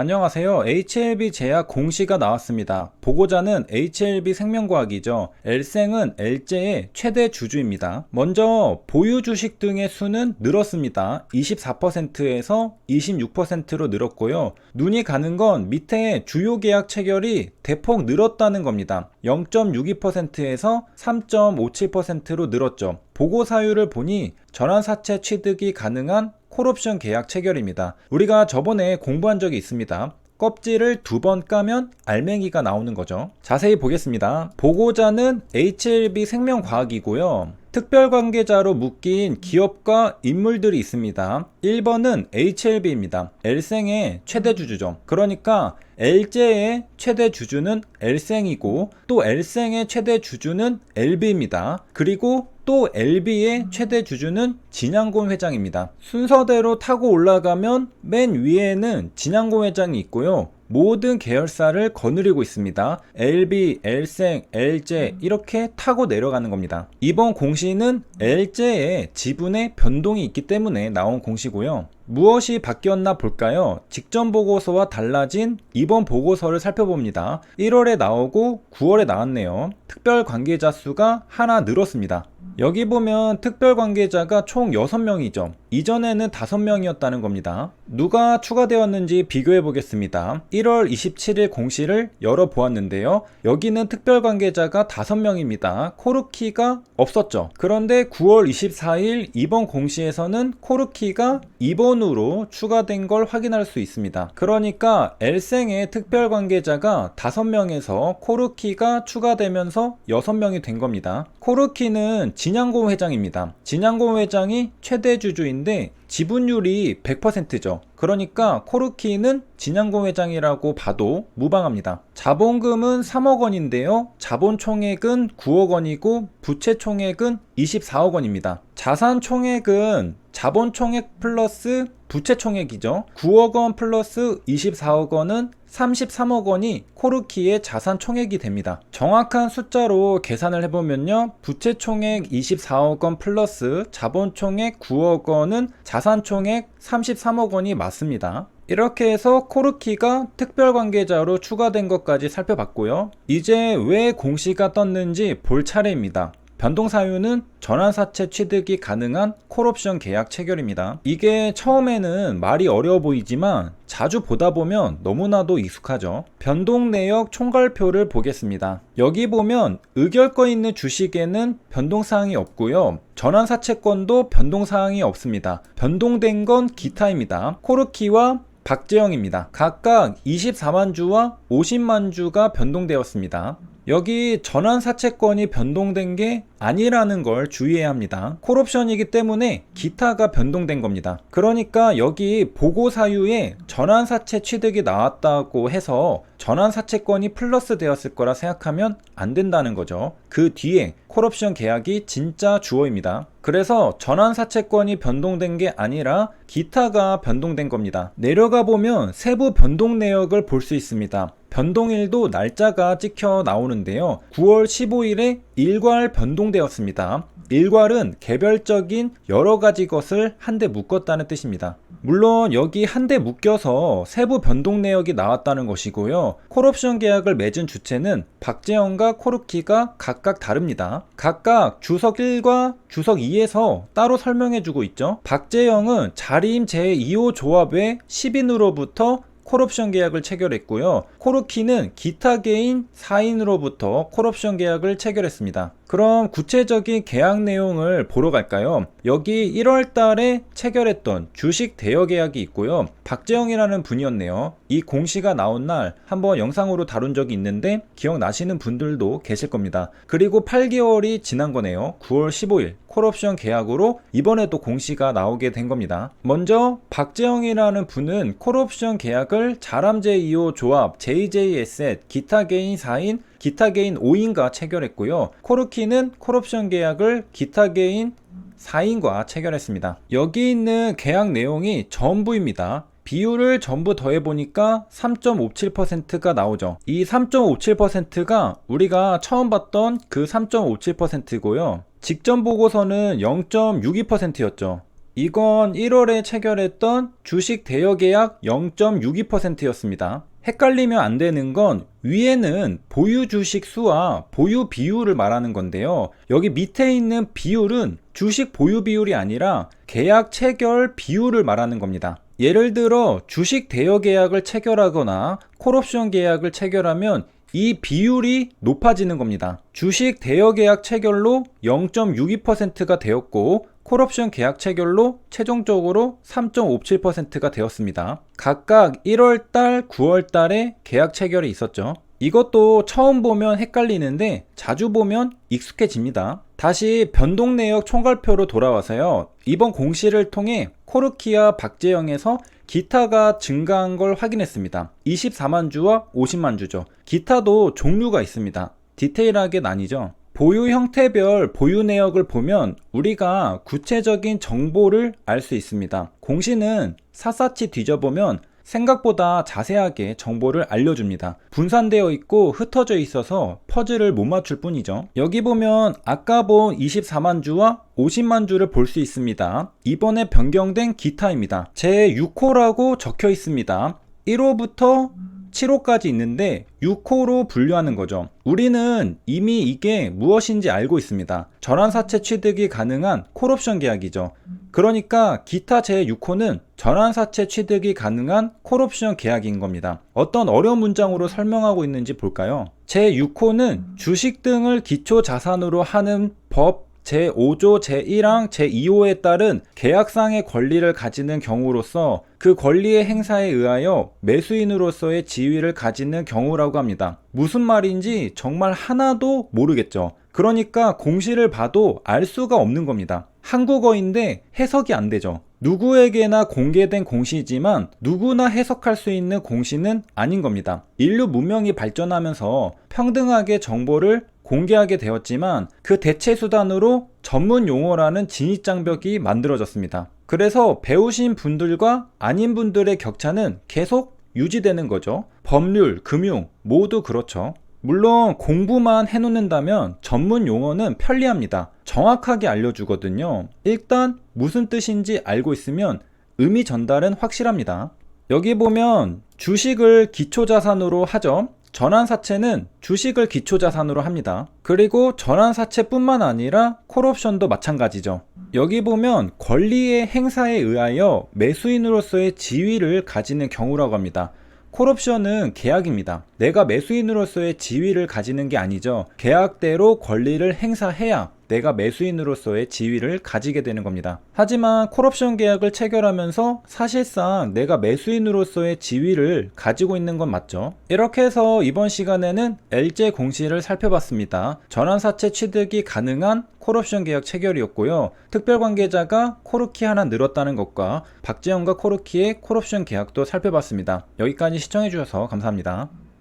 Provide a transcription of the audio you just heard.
안녕하세요. HLB 제약 공시가 나왔습니다. 보고자는 HLB 생명과학이죠. L생은 L제의 최대 주주입니다. 먼저 보유 주식 등의 수는 늘었습니다. 24%에서 26%로 늘었고요. 눈이 가는 건 밑에 주요 계약 체결이 대폭 늘었다는 겁니다. 0.62%에서 3.57%로 늘었죠. 보고 사유를 보니 전환사채 취득이 가능한 콜옵션 계약 체결입니다. 우리가 저번에 공부한 적이 있습니다. 껍질을 두 번 까면 알맹이가 나오는 거죠. 자세히 보겠습니다. 보고자는 HLB 생명과학이고요. 특별 관계자로 묶인 기업과 인물들이 있습니다. 1번은 HLB입니다. L생의 최대 주주죠. 그러니까 L제의 최대 주주는 L생이고 또 L생의 최대 주주는 LB입니다. 그리고 또 LB의 최대 주주는 진양곤 회장입니다. 순서대로 타고 올라가면 맨 위에는 진양곤 회장이 있고요. 모든 계열사를 거느리고 있습니다. LB, L생, LJ 이렇게 타고 내려가는 겁니다. 이번 공시는 L제의 지분의 변동이 있기 때문에 나온 공시고요. 무엇이 바뀌었나 볼까요? 직전 보고서와 달라진 이번 보고서를 살펴봅니다. 1월에 나오고 9월에 나왔네요. 특별 관계자 수가 하나 늘었습니다. 여기 보면 특별 관계자가 총 6명이죠. 이전에는 5명이었다는 겁니다. 누가 추가되었는지 비교해 보겠습니다. 1월 27일 공시를 열어 보았는데요. 여기는 특별 관계자가 5명입니다. 코르키가 없었죠. 그런데 9월 24일 이번 공시에서는 코르키가 2번으로 추가된 걸 확인할 수 있습니다. 그러니까 L생의 특별 관계자가 5명에서 코르키가 추가되면서 6명이 된 겁니다. 코르키는 진양고 회장입니다. 진양고 회장이 최대 주주인데 지분율이 100%죠. 그러니까 코르키는 진양고 회장이라고 봐도 무방합니다. 자본금은 3억 원인데요. 자본 총액은 9억 원이고 부채 총액은 24억 원입니다. 자산 총액은 자본 총액 플러스 부채 총액이죠. 9억 원 플러스 24억 원은 33억 원이 코르키의 자산 총액이 됩니다. 정확한 숫자로 계산을 해보면요. 부채 총액 24억 원 플러스 자본 총액 9억 원은 자산 총액 33억 원이 맞습니다. 이렇게 해서 코르키가 특별 관계자로 추가된 것까지 살펴봤고요. 이제 왜 공시가 떴는지 볼 차례입니다. 변동 사유는 전환사채 취득이 가능한 콜옵션 계약 체결입니다. 이게 처음에는 말이 어려워 보이지만 자주 보다 보면 너무나도 익숙하죠. 변동 내역 총괄표를 보겠습니다. 여기 보면 의결권 있는 주식에는 변동 사항이 없고요. 전환사채권도 변동 사항이 없습니다. 변동된 건 기타입니다. 코르키와 박재영입니다. 각각 24만 주와 50만 주가 변동되었습니다. 여기 전환 사채권이 변동된 게 아니라는 걸 주의해야 합니다. 콜옵션이기 때문에 기타가 변동된 겁니다. 그러니까 여기 보고 사유에 전환 사채 취득이 나왔다고 해서 전환 사채권이 플러스 되었을 거라 생각하면 안 된다는 거죠. 그 뒤에 콜옵션 계약이 진짜 주어입니다. 그래서 전환 사채권이 변동된 게 아니라 기타가 변동된 겁니다. 내려가 보면 세부 변동 내역을 볼 수 있습니다. 변동일도 날짜가 찍혀 나오는데요. 9월 15일에 일괄 변동되었습니다. 일괄은 개별적인 여러 가지 것을 한데 묶었다는 뜻입니다. 물론 여기 한데 묶여서 세부 변동 내역이 나왔다는 것이고요. 콜옵션 계약을 맺은 주체는 박재영과 코르키가 각각 다릅니다. 각각 주석 1과 주석 2에서 따로 설명해 주고 있죠. 박재영은 자리임 제2호 조합의 10인으로부터 콜옵션 계약을 체결했고요. 코르키는 기타 개인 4인으로부터 콜옵션 계약을 체결했습니다. 그럼 구체적인 계약 내용을 보러 갈까요? 여기 1월 달에 체결했던 주식 대여 계약이 있고요. 박재영이라는 분이었네요. 이 공시가 나온 날 한번 영상으로 다룬 적이 있는데 기억나시는 분들도 계실 겁니다. 그리고 8개월이 지난 거네요. 9월 15일 콜옵션 계약으로 이번에 또 공시가 나오게 된 겁니다. 먼저 박재영이라는 분은 콜옵션 계약을 자람제 2호 조합 JJ 에셋 기타 개인 4인 기타 개인 5인과 체결했고요. 코르키는 콜옵션 계약을 기타 개인 4인과 체결했습니다. 여기 있는 계약 내용이 전부입니다. 비율을 전부 더해보니까 3.57%가 나오죠. 이 3.57%가 우리가 처음 봤던 그 3.57%고요. 직전 보고서는 0.62%였죠. 이건 1월에 체결했던 주식 대여 계약 0.62%였습니다. 헷갈리면 안 되는 건 위에는 보유 주식 수와 보유 비율을 말하는 건데요. 여기 밑에 있는 비율은 주식 보유 비율이 아니라 계약 체결 비율을 말하는 겁니다. 예를 들어 주식 대여 계약을 체결하거나 콜옵션 계약을 체결하면 이 비율이 높아지는 겁니다. 주식 대여 계약 체결로 0.62%가 되었고 콜옵션 계약 체결로 최종적으로 3.57%가 되었습니다. 각각 1월달, 9월달에 계약 체결이 있었죠. 이것도 처음 보면 헷갈리는데 자주 보면 익숙해집니다. 다시 변동 내역 총괄표로 돌아와서요. 이번 공시를 통해 코르키와 박재영에서 기타가 증가한 걸 확인했습니다. 24만 주와 50만 주죠. 기타도 종류가 있습니다. 디테일하게 나뉘죠. 보유 형태별 보유 내역을 보면 우리가 구체적인 정보를 알 수 있습니다. 공시는 샅샅이 뒤져보면 생각보다 자세하게 정보를 알려줍니다. 분산되어 있고 흩어져 있어서 퍼즐을 못 맞출 뿐이죠. 여기 보면 아까 본 24만 주와 50만 주를 볼 수 있습니다. 이번에 변경된 기타입니다. 제 6호라고 적혀 있습니다. 1호부터 7호까지 있는데 6호로 분류하는 거죠. 우리는 이미 이게 무엇인지 알고 있습니다. 전환사채 취득이 가능한 콜옵션 계약이죠. 그러니까 기타 제6호는 전환사채 취득이 가능한 콜옵션 계약인 겁니다. 어떤 어려운 문장으로 설명하고 있는지 볼까요? 제6호는 주식 등을 기초 자산으로 하는 법 제5조 제1항 제2호에 따른 계약상의 권리를 가지는 경우로서 그 권리의 행사에 의하여 매수인으로서의 지위를 가지는 경우라고 합니다. 무슨 말인지 정말 하나도 모르겠죠. 그러니까 공시를 봐도 알 수가 없는 겁니다. 한국어인데 해석이 안 되죠. 누구에게나 공개된 공시지만 누구나 해석할 수 있는 공시는 아닌 겁니다. 인류 문명이 발전하면서 평등하게 정보를 공개하게 되었지만 그 대체 수단으로 전문 용어라는 진입장벽이 만들어졌습니다. 그래서 배우신 분들과 아닌 분들의 격차는 계속 유지되는 거죠. 법률, 금융 모두 그렇죠. 물론 공부만 해놓는다면 전문 용어는 편리합니다. 정확하게 알려주거든요. 일단 무슨 뜻인지 알고 있으면 의미 전달은 확실합니다. 여기 보면 주식을 기초자산으로 하죠. 전환사채는 주식을 기초자산으로 합니다. 그리고 전환사채뿐만 아니라 콜옵션도 마찬가지죠. 여기 보면 권리의 행사에 의하여 매수인으로서의 지위를 가지는 경우라고 합니다. 콜옵션은 계약입니다. 내가 매수인으로서의 지위를 가지는 게 아니죠. 계약대로 권리를 행사해야 내가 매수인으로서의 지위를 가지게 되는 겁니다. 하지만 콜옵션 계약을 체결하면서 사실상 내가 매수인으로서의 지위를 가지고 있는 건 맞죠. 이렇게 해서 이번 시간에는 LJ 공시를 살펴봤습니다. 전환사채 취득이 가능한 콜옵션 계약 체결이었고요. 특별 관계자가 코르키 하나 늘었다는 것과 박재영과 코르키의 콜옵션 계약도 살펴봤습니다. 여기까지 시청해주셔서 감사합니다.